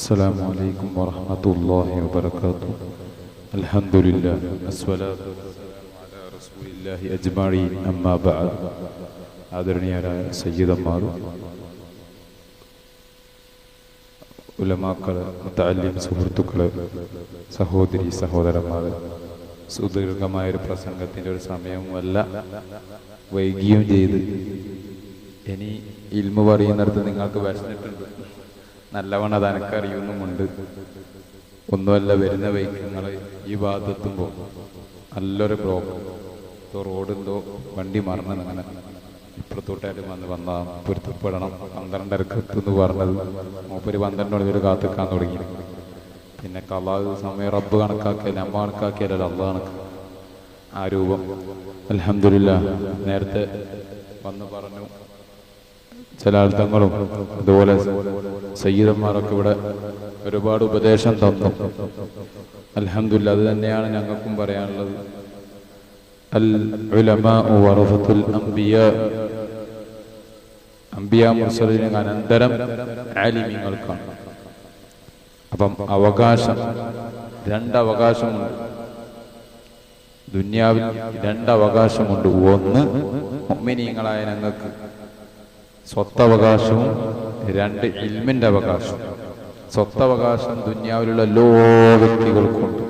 السلام عليكم ورحمة الله وبركاته الحمد لله الصلاة والسلام على رسول الله أجمعين أما بعد ആദരണീയരായ സയ്യിദന്മാരും ഉലമാക്കള് മുത്തല്ലിം സുഹൃത്തുക്കള് സഹോദരി സഹോദരന്മാര് സുദീർഘമായ ഒരു പ്രസംഗത്തിന്റെ ഒരു സമയവുമല്ല വൈകിയും ചെയ്ത് ഇനി ഇൽമ പറയുന്നിടത്ത് നിങ്ങൾക്ക് വിശന്നിട്ടുണ്ട് നല്ലവണ്ണം അത് എനക്കറിയുന്നുമുണ്ട് ഒന്നുമല്ല വരുന്ന വൈക്കങ്ങൾ ഈ ഭാഗത്തെത്തുമ്പോൾ നല്ലൊരു ബ്ലോക്ക്. എന്തോ റോഡ് വണ്ടി മറന്നു അങ്ങനെ ഇപ്പുറത്തോട്ടായിട്ട് വന്ന് വന്നാൽ പൊരുത്തപ്പെടണം. പന്ത്രണ്ടരക്ക് എത്തുമെന്ന് പറഞ്ഞത് മൂപ്പര് പന്ത്രണ്ട് മണി വരെ കാത്തിക്കാൻ തുടങ്ങി. പിന്നെ കലാവ് സമയം റബ്ബ് കണക്കാക്കിയാൽ അമ്മ കണക്കാക്കിയല്ല അള്ള കണക്ക്. ആ രൂപം. അലഹമില്ല നേരത്തെ വന്ന് പറഞ്ഞു. ചില അർത്ഥങ്ങളും അതുപോലെ സയ്യിദന്മാരൊക്കെ ഇവിടെ ഒരുപാട് ഉപദേശം തന്നു. അലഹമില്ല അത് തന്നെയാണ് ഞങ്ങൾക്കും പറയാനുള്ളത്. അംബിയാ. മുർസലിന് അനന്തരം ആലിമ്യങ്ങൾക്കാണ് അപ്പം അവകാശം രണ്ടവകാശമുണ്ട്. ദുന്യാവിൽ രണ്ടവകാശമുണ്ട്. ഒന്ന് മുഅ്മിനീങ്ങളായ ഞങ്ങൾക്ക് സ്വത്തവകാശവും രണ്ട് ഇൽമിന്റെ അവകാശവും. സ്വത്തവകാശം ദുന്യാവിലുള്ള എല്ലാ വ്യക്തികൾക്കുണ്ട്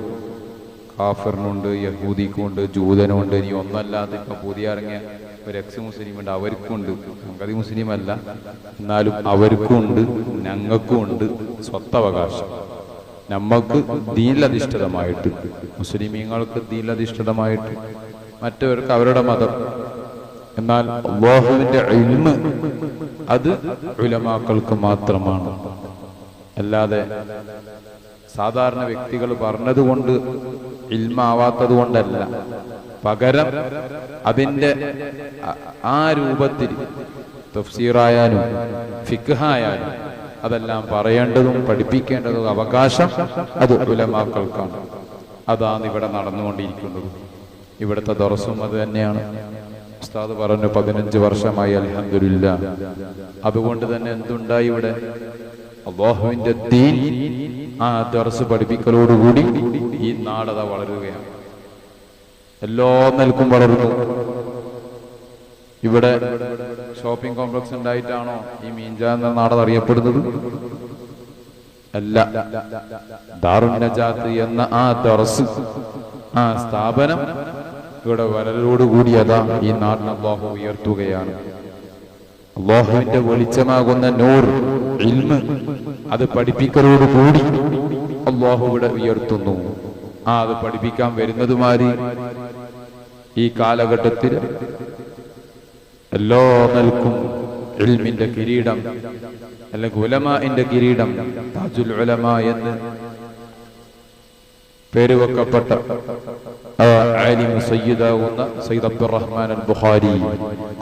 കാഫറിനുണ്ട് യഹൂദിക്കുണ്ട് ജൂതനുണ്ട് ഇനി ഒന്നല്ലാതെ ഇപ്പൊ പുതിയ ഇറങ്ങിയ ഒരു എക്സ് മുസ്ലിം ഉണ്ട് അവർക്കുണ്ട്. സംഗതി മുസ്ലിം അല്ല എന്നാലും അവർക്കും ഉണ്ട് ഞങ്ങൾക്കും ഉണ്ട് സ്വത്തവകാശം. നമ്മൾക്ക് ദീനിലധിഷ്ഠിതമായിട്ട് മുസ്ലിമീങ്ങൾക്ക് ദീനിലധിഷ്ഠിതമായിട്ട് മറ്റവർക്ക് അവരുടെ മതം എന്നാൽ അള്ളാഹുവിന്റെ ഇൽമ് അത് ഉലമാക്കൾക്ക് മാത്രമാണ്. അല്ലാതെ സാധാരണ വ്യക്തികൾ പറഞ്ഞതുകൊണ്ട് ഇൽമാവാത്തത് കൊണ്ടല്ല. പകരം അതിന്റെ ആ രൂപത്തിൽ തഫ്സീറായാലും ഫിഖായാലും അതെല്ലാം പറയേണ്ടതും പഠിപ്പിക്കേണ്ടതും അവകാശം അത് ഉലമാക്കൾക്കാണ്. അതാണ് ഇവിടെ നടന്നുകൊണ്ടിരിക്കുന്നത്. ഇവിടുത്തെ ദറസും അത് തന്നെയാണ്. ഉസ്താദ് പറഞ്ഞു പതിനഞ്ച് വർഷമായി അൽഹംദുലില്ല. അതുകൊണ്ട് തന്നെ എന്തുണ്ടായി ഇവിടെ? അള്ളാഹുവിന്റെ ദീൻ ആ ദർസ് പഠിപ്പിക്കലോടുകൂടി ഈ നാടത വളരുകയാണ്. എല്ലാ നിലക്കും വളർന്നു. ഇവിടെ ഷോപ്പിംഗ് കോംപ്ലക്സ് ഉണ്ടായിട്ടാണോ ഈ മീൻജ എന്ന നാടത് അറിയപ്പെടുന്നത്? അല്ല. ദാറുൻ നജാത്ത് എന്ന ആ ദർസ് ആ സ്ഥാപനം ഇവിടെ വരലോടുകൂടി അതാ ഈ നാടിനെ അള്ളാഹു ഉയർത്തുകയാണ്. അള്ളാഹുവിന്റെ വെളിച്ചമാകുന്ന നൂർ ഇൽമ് അത് പഠിപ്പിക്കലോടുകൂടി അള്ളാഹു ഇവിടെ ഉയർത്തുന്നു. ആ അത് പഠിപ്പിക്കാൻ വരുന്നതുമാരി ഈ കാലഘട്ടത്തിൽ എല്ലാ നൽകും ഇൽമിന്റെ കിരീടം അല്ലെങ്കിൽ ഉലമാന്റെ കിരീടം താജുൽ ഉലമ എന്ന് പേര് വെക്കപ്പെട്ട ആ ആലിം സയ്യിദാവുന്ന സയ്യിദ് അബ്ദുറഹ്മാൻ അൽ ബുഖാരി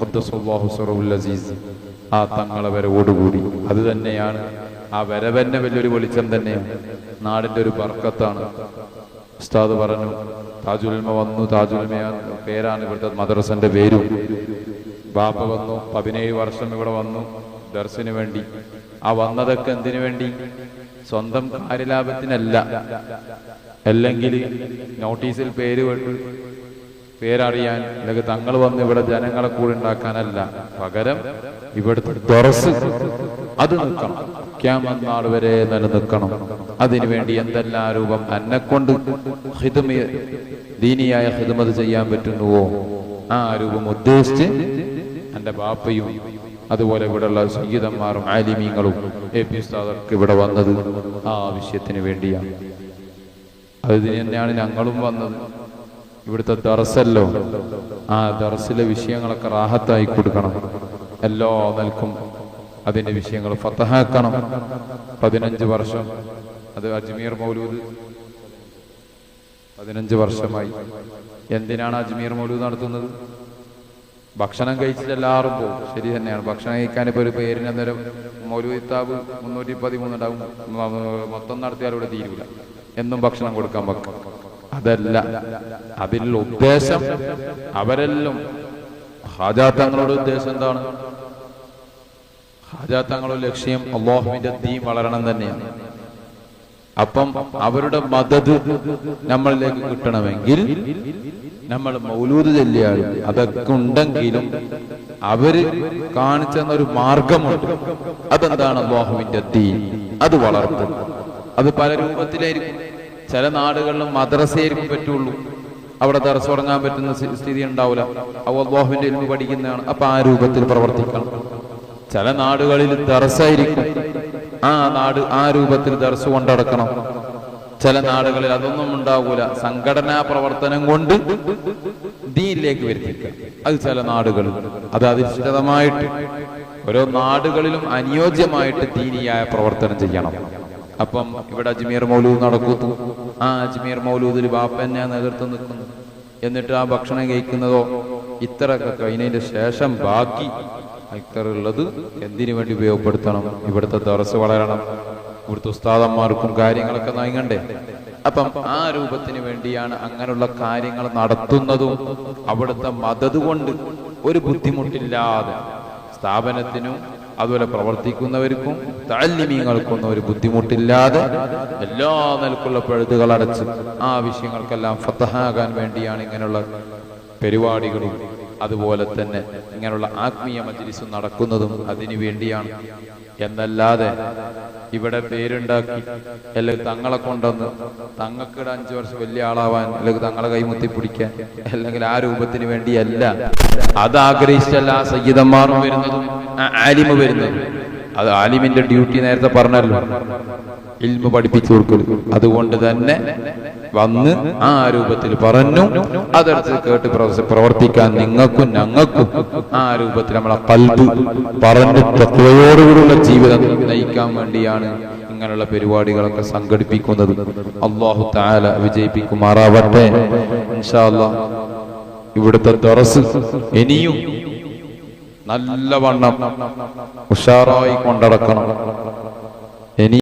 ഖദ്ദസല്ലാഹു സറഹുൽ അസീസ് ആ തങ്ങളെ വരവോടുകൂടി അത് തന്നെയാണ് ആ വരവന്നെ വലിയൊരു വെളിച്ചം തന്നെയാണ് നാടിന്റെ ഒരു ബർക്കത്താണ്. ഉസ്താദ് പറഞ്ഞു താജുൽമ വന്നു താജുൽമ പേരാണ് ഇവിടുത്തെ മദ്രസന്റെ പേരും. ബാപ്പ വന്നു പതിനേഴ് വർഷം ഇവിടെ വന്നു ദർശന് വേണ്ടി. ആ വന്നതൊക്കെ എന്തിനു വേണ്ടി? സ്വന്തം കാര്യലാഭത്തിനല്ല. അല്ലെങ്കിൽ നോട്ടീസിൽ പേര് വെട്ട് പേരറിയാൻ അല്ലെങ്കിൽ തങ്ങൾ വന്ന് ഇവിടെ ജനങ്ങളെ കൂടെ ഉണ്ടാക്കാനല്ല പകരം ഇവിടുത്തെ തുറസ് അത് നിൽക്കണം. ക്യാമത് നാൾ വരെ നിലനിൽക്കണം. അതിനുവേണ്ടി എന്തെല്ലാം രൂപം എന്നെക്കൊണ്ട് ഹിതമ ദീനിയായ ഹിതമത് ചെയ്യാൻ പറ്റുന്നുവോ? ആ രൂപം ഉദ്ദേശിച്ച് എന്റെ ബാപ്പയും അതുപോലെ ഇവിടെയുള്ള സംഗീതന്മാരും ആലിമീങ്ങളും എ പി ഉസ്താദർക്ക് ഇവിടെ വന്നത് ആ ആവശ്യത്തിന് വേണ്ടിയാണ്. അത് തന്നെയാണ് ഞങ്ങളും വന്നത്. ഇവിടുത്തെ ദർസല്ലോ ആ ദർസിലെ വിഷയങ്ങളൊക്കെ റാഹത്തായി കൊടുക്കണം. എല്ലാ നൽകും അതിന്റെ വിഷയങ്ങൾ ഫത്തഹാക്കണം പതിനഞ്ച് വർഷം അത് അജ്മീർ മൗലൂദ് പതിനഞ്ച് വർഷമായി. എന്തിനാണ് അജ്മീർ മൗലൂദ് നടത്തുന്നത്? ഭക്ഷണം കഴിച്ചിട്ട് എല്ലാവരും പോകും. ശരി തന്നെയാണ്. ഭക്ഷണം കഴിക്കാൻ ഇപ്പൊ ഒരു പേരിന് അന്നേരം മൗലൂദിത്താബ് മുന്നൂറ്റി പതിമൂന്നുണ്ടാവും മൊത്തം നടത്തിയാൽ ഇവിടെ തീരൂല. എന്നും ഭക്ഷണം കൊടുക്കാൻ വെക്കും അതല്ല. അതിലുള്ള ഉദ്ദേശം അവരെല്ലാം ഹാജാത്തങ്ങളുടെ ഉദ്ദേശം എന്താണ്? ഹാജാത്തങ്ങളുടെ ലക്ഷ്യം അള്ളാഹുവിന്റെ ദീൻ വളരണം തന്നെയാണ്. അപ്പം അവരുടെ മദത് നമ്മളിലേക്ക് കിട്ടണമെങ്കിൽ നമ്മൾ മൗലൂദ് ചൊല്ലിയാലും അതൊക്കെ ഉണ്ടെങ്കിലും അവർ കാണിച്ചെന്നൊരു മാർഗമുണ്ട്. അതെന്താണ് അള്ളാഹുവിന്റെ ദീൻ? അത് വളർത്തും അത് പല രൂപത്തിലായിരിക്കും. ചില നാടുകളിലും മദ്രസയായിരിക്കും പറ്റുള്ളൂ. അവിടെ ദർസ് തുടങ്ങാൻ പറ്റുന്ന സ്ഥിതി ഉണ്ടാവില്ല. അള്ളാഹുവിന്റെ ഇൽമു പഠിക്കുന്നതാണ്. അപ്പൊ ആ രൂപത്തിൽ പ്രവർത്തിക്കണം. ചില നാടുകളിൽ ദർസായിരിക്കും. ആ നാട് ആ രൂപത്തിൽ ദർസ് കൊണ്ടടക്കണം. ചില നാടുകളിൽ അതൊന്നും ഉണ്ടാകൂല സംഘടനാ പ്രവർത്തനം കൊണ്ട് ദീനിലേക്ക് വരുത്തിക്കുക. അത് ചില നാടുകളിൽ. അത് അധിഷ്ഠിതമായിട്ട് ഓരോ നാടുകളിലും അനുയോജ്യമായിട്ട് ദീനിയായ പ്രവർത്തനം ചെയ്യണം. അപ്പം ഇവിടെ അജ്മീർ മൗലൂദ് നടക്കുന്നു. ആ അജ്മീർ മൗലൂദിൽ ബാപ്പ എന്നെ നേതൃത്വം നിൽക്കുന്നു. എന്നിട്ട് ആ ഭക്ഷണം കഴിക്കുന്നതോ ഇത്രയൊക്കെ കഴിഞ്ഞതിന്റെ ശേഷം ബാക്കി ഇത്ര ഉള്ളത് എന്തിനു വേണ്ടി ഉപയോഗപ്പെടുത്തണം? ഇവിടുത്തെ ദറസ് വളരണം. ഇവിടുത്തെ ഉസ്താദന്മാർക്കും കാര്യങ്ങളൊക്കെ നയങ്ങണ്ടേ അപ്പം ആ രൂപത്തിന് വേണ്ടിയാണ് അങ്ങനെയുള്ള കാര്യങ്ങൾ നടത്തുന്നതും അവിടുത്തെ മതത് കൊണ്ട് ഒരു ബുദ്ധിമുട്ടില്ലാതെ സ്ഥാപനത്തിനും അതുപോലെ പ്രവർത്തിക്കുന്നവർക്കും താല്യമീങ്ങൾക്കൊന്നും ഒരു ബുദ്ധിമുട്ടില്ലാതെ എല്ലാ നിലക്കുള്ള പഴുതുകൾ അടച്ച് ആ വിഷയങ്ങൾക്കെല്ലാം ഫത്തഹാകാൻ വേണ്ടിയാണ് ഇങ്ങനെയുള്ള പരിപാടികളും അതുപോലെ തന്നെ ഇങ്ങനെയുള്ള ആത്മീയ മജ്ലിസ് നടക്കുന്നതും അതിനു വേണ്ടിയാണ്. എന്നല്ലാതെ ഇവിടെ പേരുണ്ടാക്കി അല്ലെങ്കിൽ തങ്ങളെ കൊണ്ടുവന്ന് തങ്ങൾക്കിടെ അഞ്ചു വർഷം വലിയ ആളാവാൻ അല്ലെങ്കിൽ തങ്ങളെ കൈമുത്തി പിടിക്കാൻ അല്ലെങ്കിൽ ആ രൂപത്തിന് വേണ്ടിയല്ല. അത് ആഗ്രഹിച്ചല്ല ആ സയ്യിദന്മാരും വരുന്നതും ആലിമ വരുന്നതും. അത് ആലിമിന്റെ ഡ്യൂട്ടി നേരത്തെ പറഞ്ഞല്ലോ. ഇൽമ പഠിപ്പിച്ചു കൊടുക്കരുത് അതുകൊണ്ട് തന്നെ വന്ന് ആ രൂപത്തിൽ പറഞ്ഞു. അതെടുത്ത് കേട്ട് പ്രവർത്തി- പ്രവർത്തിക്കാൻ നിങ്ങൾക്കും ഞങ്ങൾക്കും ആ രൂപത്തിൽ നമ്മളെ കൽബ് പറഞ്ഞു. തത്വയോടുകൂടിയുള്ള ജീവിതം നയിക്കാൻ വേണ്ടിയാണ് ഇങ്ങനെയുള്ള പരിപാടികളൊക്കെ സംഘടിപ്പിക്കുന്നത്. അള്ളാഹു താല വിജയിപ്പിക്കുമാറാവട്ടെ. ഇവിടുത്തെ ദറസ് ഇനിയും നല്ലവണ്ണം ഉഷാറായി കൊണ്ടടക്കണം. ഇനി